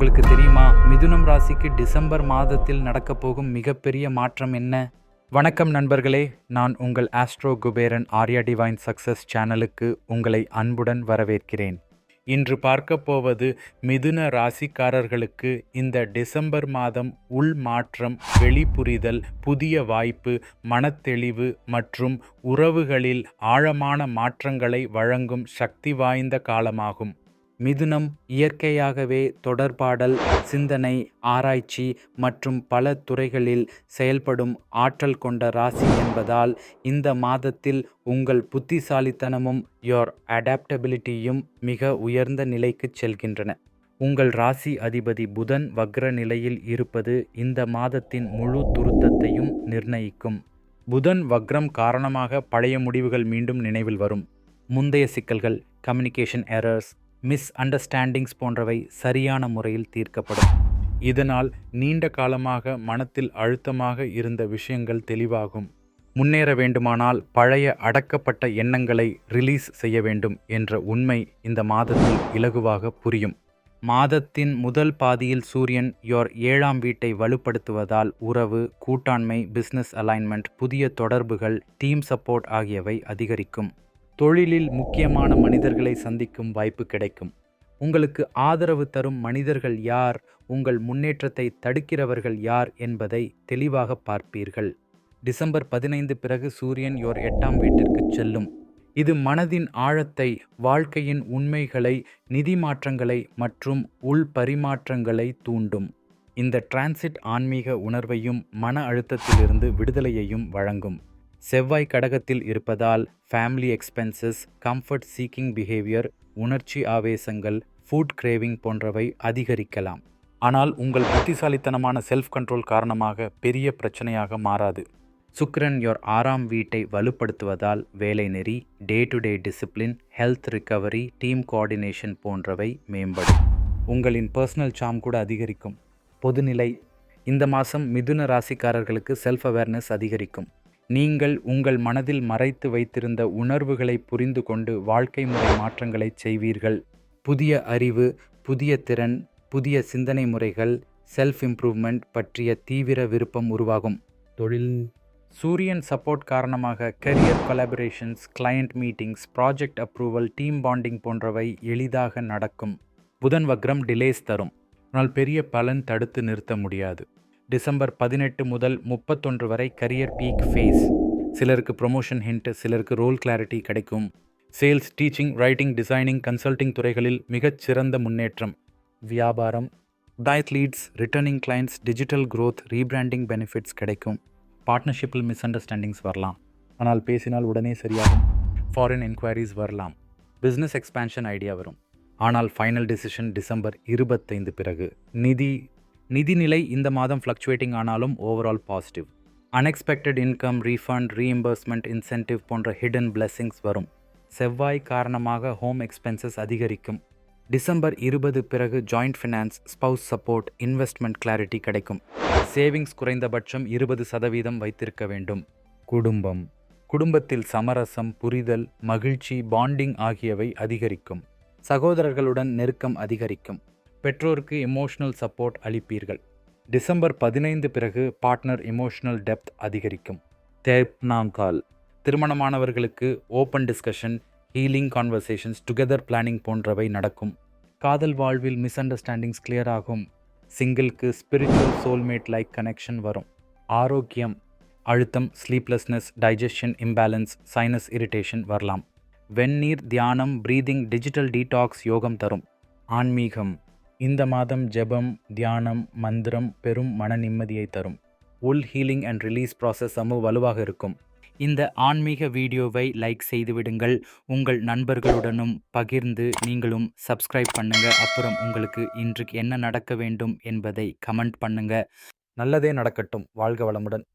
உங்களுக்கு தெரியுமா? மிதுனம் ராசிக்கு டிசம்பர் மாதத்தில் நடக்கப் போகும் மிகப்பெரிய மாற்றம் என்ன? வணக்கம் நண்பர்களே நான் உங்கள் astro Kuberan Arya divine success சேனலுக்கு உங்களை அன்புடன் வரவேற்கிறேன். இன்று பார்க்க போவது மிதுன ராசிக்காரர்களுக்கு இந்த டிசம்பர் மாதம் உள் மாற்றம் வெளிப்புரிதல் புதிய வாய்ப்பு மனத்தெளிவு மற்றும் உறவுகளில் ஆழமான மாற்றங்களை வழங்கும் சக்தி வாய்ந்த காலமாகும். மிதுனம் இயற்கையாகவே தொடர்பாடல் சிந்தனை ஆராய்ச்சி மற்றும் பல துறைகளில் செயல்படும் ஆற்றல் கொண்ட ராசி என்பதால் இந்த மாதத்தில் உங்கள் புத்திசாலித்தனமும் யோர் அடாப்டபிலிட்டியும் மிக உயர்ந்த நிலைக்கு செல்கின்றன. உங்கள் ராசி அதிபதி புதன் வக்ர நிலையில் இருப்பது இந்த மாதத்தின் முழு துருத்தத்தையும் நிர்ணயிக்கும். புதன் வக்ரம் காரணமாக பழைய முடிவுகள் மீண்டும் நினைவில் வரும். முந்தைய சிக்கல்கள் கம்யூனிகேஷன் எரர்ஸ் மிஸ் அண்டர்ஸ்டாண்டிங்ஸ் போன்றவை சரியான முறையில் தீர்க்கப்படும். இதனால் நீண்ட காலமாக மனத்தில் அழுத்தமாக இருந்த விஷயங்கள் தெளிவாகும். முன்னேற வேண்டுமானால் பழைய அடக்கப்பட்ட எண்ணங்களை ரிலீஸ் செய்ய வேண்டும் என்ற உண்மை இந்த மாதத்தில் இலகுவாக புரியும். மாதத்தின் முதல் பாதியில் சூரியன் யோர் ஏழாம் வீட்டை வலுப்படுத்துவதால் உறவு கூட்டாண்மை பிஸ்னஸ் அலைன்மெண்ட் புதிய தொடர்புகள் டீம் சப்போர்ட் ஆகியவை அதிகரிக்கும். தொழிலில் முக்கியமான மனிதர்களை சந்திக்கும் வாய்ப்பு கிடைக்கும். உங்களுக்கு ஆதரவு தரும் மனிதர்கள் யார்? உங்கள் முன்னேற்றத்தை தடுக்கிறவர்கள் யார்? என்பதை தெளிவாக பார்ப்பீர்கள். டிசம்பர் பதினைந்து பிறகு சூரியன் யோர் எட்டாம் வீட்டிற்கு செல்லும். இது மனதின் ஆழத்தை வாழ்க்கையின் உண்மைகளை நிதி மாற்றங்களை மற்றும் உள் பரிமாற்றங்களை தூண்டும். இந்த டிரான்சிட் ஆன்மீக உணர்வையும் மன அழுத்தத்திலிருந்து விடுதலையையும் வழங்கும். செவ்வாய் கடகத்தில் இருப்பதால் family expenses comfort seeking behaviour உணர்ச்சி ஆவேசங்கள் ஃபுட் கிரேவிங் போன்றவை அதிகரிக்கலாம். ஆனால் உங்கள் புத்திசாலித்தனமான செல்ஃப் கண்ட்ரோல் காரணமாக பெரிய பிரச்சனையாக மாறாது. சுக்ரன் யோர் ஆறாம் வீட்டை வலுப்படுத்துவதால் வேலை நெறி day to day discipline health recovery team coordination போன்றவை மேம்படும். உங்களின் பர்சனல் சாம் கூட அதிகரிக்கும். பொதுநிலை இந்த மாதம் மிதுன ராசிக்காரர்களுக்கு செல்ஃப் அவேர்னஸ் அதிகரிக்கும். நீங்கள் உங்கள் மனதில் மறைத்து வைத்திருந்த உணர்வுகளை புரிந்து கொண்டு வாழ்க்கை முறை மாற்றங்களை செய்வீர்கள். புதிய அறிவு புதிய திறன் புதிய சிந்தனை முறைகள் செல்ஃப் இம்ப்ரூவ்மெண்ட் பற்றிய தீவிர விருப்பம் உருவாகும். தொழில். சூரியன் சப்போர்ட் காரணமாக career collaborations client meetings project approval team bonding போன்றவை எளிதாக நடக்கும். புதன் வக்ரம் டிலேஸ் தரும். ஆனால் பெரிய பலன் தடுத்து நிறுத்த முடியாது. டிசம்பர் பதினெட்டு முதல் முப்பத்தொன்று வரை கரியர் பீக் ஃபேஸ் சிலருக்கு ப்ரொமோஷன் ஹிண்ட் சிலருக்கு ரோல் கிளாரிட்டி கிடைக்கும். Sales teaching writing designing consulting துறைகளில் மிகச் சிறந்த முன்னேற்றம். வியாபாரம் டயத் leads returning clients digital growth rebranding benefits கிடைக்கும். பார்ட்னர்ஷிப்பில் மிஸ் அண்டர்ஸ்டாண்டிங்ஸ் வரலாம். ஆனால் பேசினால் உடனே சரியாகும். ஃபாரின் என்கொயரிஸ் வரலாம். பிஸ்னஸ் எக்ஸ்பேன்ஷன் ஐடியா வரும். ஆனால் ஃபைனல் டிசிஷன் டிசம்பர் இருபத்தைந்து பிறகு. நிதி நிதிநிலை இந்த மாதம் ஃப்ளக்சுவேட்டிங் ஆனாலும் overall positive unexpected income refund reimbursement incentive போன்ற ஹிடன் பிளெஸ்ஸிங்ஸ் வரும். செவ்வாய் காரணமாக ஹோம் எக்ஸ்பென்சஸ் அதிகரிக்கும். டிசம்பர் இருபது பிறகு joint finance spouse support investment clarity கிடைக்கும். சேவிங்ஸ் குறைந்தபட்சம் இருபது சதவீதம் வைத்திருக்க வேண்டும். குடும்பம். குடும்பத்தில் சமரசம் புரிதல் மகிழ்ச்சி பாண்டிங் ஆகியவை அதிகரிக்கும். சகோதரர்களுடன் நெருக்கம் அதிகரிக்கும். பெற்றோருக்கு எமோஷனல் சப்போர்ட் அளிப்பீர்கள். டிசம்பர் பதினைந்து பிறகு பார்ட்னர் எமோஷனல் டெப்த் அதிகரிக்கும். தேப்னாங்கால் திருமணமானவர்களுக்கு open discussion healing conversations together planning போன்றவை நடக்கும். காதல் வாழ்வில் மிஸ் அண்டர்ஸ்டாண்டிங்ஸ் கிளியர் ஆகும். சிங்கிளுக்கு ஸ்பிரிச்சுவல் சோல்மேட் லைக் கனெக்ஷன் வரும். ஆரோக்கியம். அழுத்தம் sleeplessness digestion imbalance sinus irritation வரலாம். வெந்நீர் தியானம் ப்ரீதிங் டிஜிட்டல் டீடாக்ஸ் யோகம் தரும். ஆன்மீகம். இந்த மாதம் ஜெபம் தியானம் மந்திரம் பெரும் மன நிம்மதியை தரும். உள் ஹீலிங் அண்ட் ரிலீஸ் ப்ராசஸ் சமு வலுவாக இருக்கும். இந்த ஆன்மீக வீடியோவை லைக் செய்து விடுங்கள். உங்கள் நண்பர்களுடனும் பகிர்ந்து நீங்களும் சப்ஸ்கிரைப் பண்ணுங்க. அப்புறம் உங்களுக்கு இன்றைக்கு என்ன நடக்க வேண்டும் என்பதை கமெண்ட் பண்ணுங்க. நல்லதே நடக்கட்டும். வாழ்க வளமுடன்.